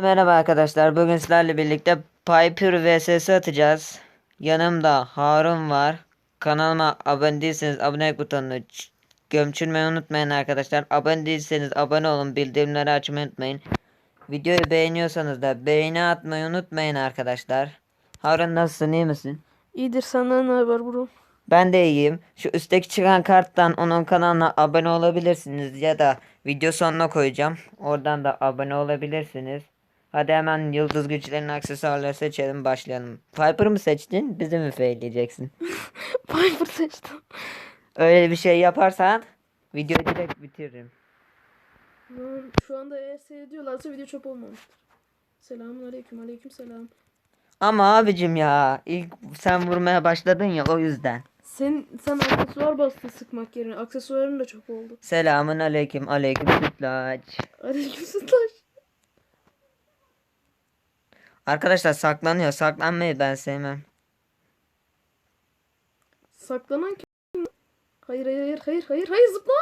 Merhaba arkadaşlar. Bugün sizlerle birlikte Piper vs atacağız. Yanımda Harun var. Kanalıma abone değilseniz abone butonunu gömçürmeyi unutmayın arkadaşlar. Abone değilseniz abone olun. Bildirimleri açmayı unutmayın. Videoyu beğeniyorsanız da beğeni atmayı unutmayın arkadaşlar. Harun nasılsın iyi misin? İyidir senden ne haber bro? Ben de iyiyim. Şu üstteki çıkan karttan onun kanalına abone olabilirsiniz ya da video sonuna koyacağım. Oradan da abone olabilirsiniz. Hadi hemen yıldız güçlerinin aksesuarları seçelim başlayalım. Piper mı seçtin? Bizi mi failleyeceksin? Piper seçtim. Öyle bir şey yaparsan videoyu direkt bitiririm. Şu anda eğer seyrediyorlarsa video çöp olmamıştır. Selamun aleyküm aleyküm selam. Ama abicim ya ilk sen vurmaya başladın ya o yüzden. Sen, sen aksesuar bastın sıkmak yerine. Aksesuarın da çok oldu. Selamun aleyküm aleyküm sütlaç. Aleyküm sıklaş. Arkadaşlar saklanıyor. Saklanmayı ben sevmem. Saklanan kim? Hayır hayır hayır hayır hayır hayır zıpla.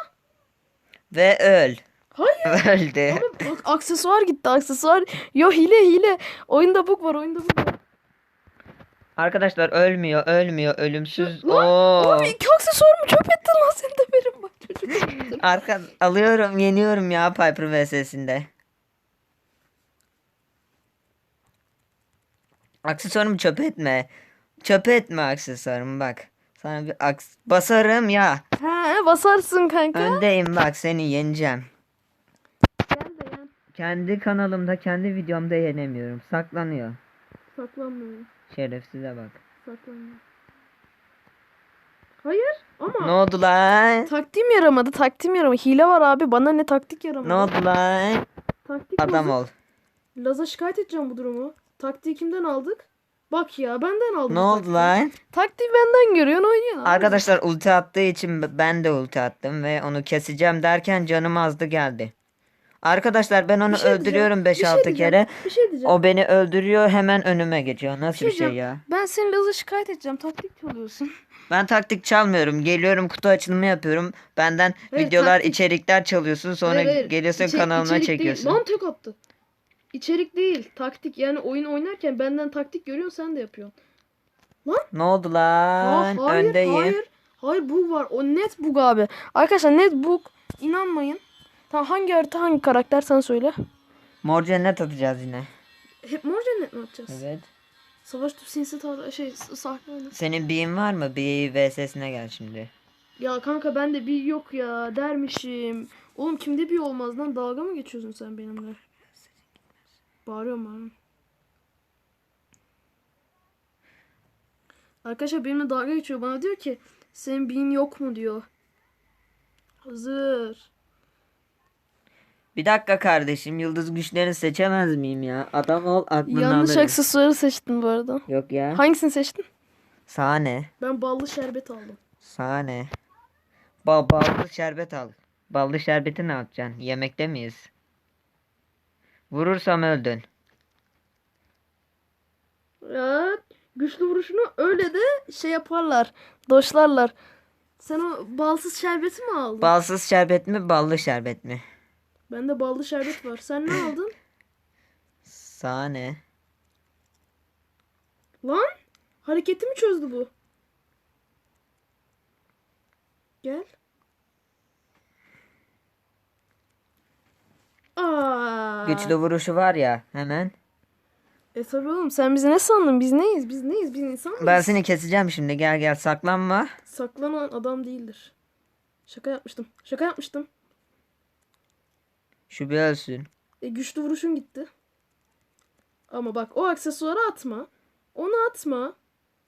Ve öl. Hayır. Öldü. Ama bak aksesuar gitti aksesuar. Yo hile hile. Oyunda bug var oyunda bug var. Arkadaşlar ölmüyor, ölmüyor, ölümsüz. Lan, Oo. Oğlum iki aksesuarımı çöp ettin lan sen de verin bak çocuk. Arka alıyorum, yeniyorum ya Piper vs'sinde. Aksesuarımı çöp etme. Çöp etme aksesuarımı bak. Sana bir aks basarım ya. He basarsın kanka. Öndeyim bak seni yeneceğim. Gel de gel. Kendi kanalımda, kendi videomda yenemiyorum. Saklanıyor. Saklanmıyorum. Şerefsize bak. Saklanmıyorum. Hayır ama Ne oldu lan? taktiğim yaramadı. Taktiğim yaramadı. Hile var abi. Bana ne taktik yaramadı. Ne oldu lan? Taktik Adam bozuk. ol. Laz'a şikayet edeceğim bu durumu. Taktiği kimden aldık? Bak ya benden aldım. Ne oldu taktiği. lan? Taktiği benden görüyorsun oynuyorsun. abi. Arkadaşlar ulti attığı için ben de ulti attım ve onu keseceğim derken canım azdı geldi. Arkadaşlar ben onu Bir şey öldürüyorum diyeceğim, 5-6 bir şey kere. diyeceğim, Bir şey diyeceğim. O beni öldürüyor hemen önüme geçiyor. Nasıl bir şey diyeceğim. ya? Ben seni Laz'a şikayet edeceğim. Taktik çalıyorsun. Ben taktik çalmıyorum. Geliyorum kutu açılımı yapıyorum. Benden Evet, videolar, taktik. içerikler çalıyorsun. Sonra Hayır, hayır. geliyorsun İçe- kanalıma içerik çekiyorsun. Değil. Lan tek attı. İçerik değil. Taktik. Yani oyun oynarken benden taktik görüyorsun sen de yapıyorsun. Ne oldu lan? hayır, Öndeyim. hayır. Hayır bug var. O net bug abi. Arkadaşlar net bug. İnanmayın. Tamam hangi harita hangi karakter sen söyle. Mor cennet atacağız yine. Hep mor cennet mi atacağız? Evet. Savaş tüp sinsi tar şey sahne. Senin beyin var mı? Bir vs'sine gel şimdi. Ya kanka bende bir yok ya dermişim. Oğlum kimde bir olmaz lan dalga mı geçiyorsun sen benimle? Bağırıyorum bağırıyorum. Arkadaşlar benimle dalga geçiyor bana diyor ki senin beyin yok mu diyor. Hazır. Bir dakika kardeşim. Yıldız güçlerini seçemez miyim ya? Adam ol aklını Yanlış alırım. aksesuarı seçtin bu arada. Yok ya. Hangisini seçtin? Sahne. Ben ballı şerbet aldım. Sahne. Ba ballı şerbet al. Ballı şerbeti ne yapacaksın? Yemekte miyiz? Vurursam öldün. Ya güçlü vuruşunu öyle de şey yaparlar. Doşlarlar. Sen o balsız şerbeti mi aldın? Balsız şerbet mi, ballı şerbet mi? Bende ballı şerbet var. Sen ne aldın? Sahne. Lan hareketimi çözdü bu. Gel. Güçlü vuruşu var ya hemen. E tabii oğlum sen bizi ne sandın? Biz neyiz? Biz neyiz? Biz insan mıyız? Ben seni keseceğim şimdi. Gel gel saklanma. Saklanan adam değildir. Şaka yapmıştım. Şaka yapmıştım. Şu bir ölsün. E, güçlü vuruşun gitti. Ama bak o aksesuarı atma. Onu atma.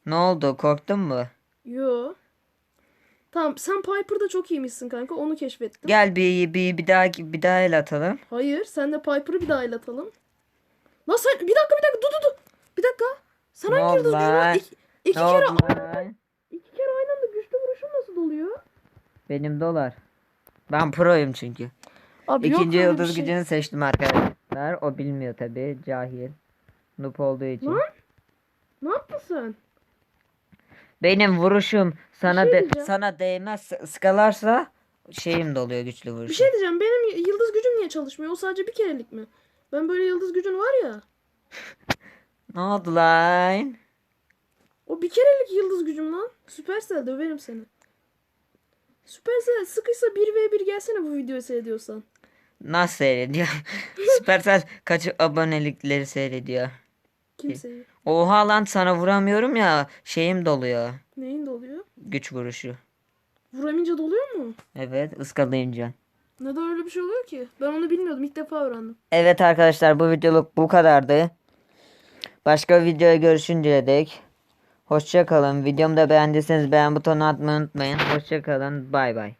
Ne oldu? Korktun mu? Yo. Tamam sen Piper'da çok iyiymişsin kanka. Onu keşfettim. Gel bir bir bir daha bir daha el atalım. Hayır sen de Piper'ı bir daha el atalım. Lan sen bir dakika bir dakika dur dur dur. Bir dakika. Sen hangi yıldız var? İki, iki ne kere oldu iki kere aynı anda güçlü vuruşun nasıl oluyor? Benim dolar. Ben proyum çünkü. Abi yok İkinci bir yıldız şey. gücünü seçtim arkadaşlar. O bilmiyor tabi cahil. Noob olduğu için. Lan? Ne yaptın sen? Benim vuruşum sana şey de, diyeceğim. sana değmez ıskalarsa şeyim doluyor güçlü vuruşum. Bir şey diyeceğim. Benim yıldız gücüm niye çalışmıyor? O sadece bir kerelik mi? Ben böyle yıldız gücün var ya. Ne oldu lan? O bir kerelik yıldız gücüm lan. Supercell döverim seni. Supercell sıkıysa 1v1 gelsene bu videoyu seyrediyorsan. Nasıl seyrediyor? Supercell kaç abonelikleri seyrediyor. Kimseyi. Oha lan sana vuramıyorum ya şeyim doluyor. Neyin doluyor? Güç vuruşu. Vuramayınca doluyor mu? Evet ıskalayınca. Neden öyle bir şey oluyor ki? Ben onu bilmiyordum. İlk defa öğrendim. Evet arkadaşlar bu videoluk bu kadardı. Başka videoya görüşünceye dek. Hoşça kalın. Videomu da beğendiyseniz beğen butonuna atmayı unutmayın. Hoşça kalın. Bay bay.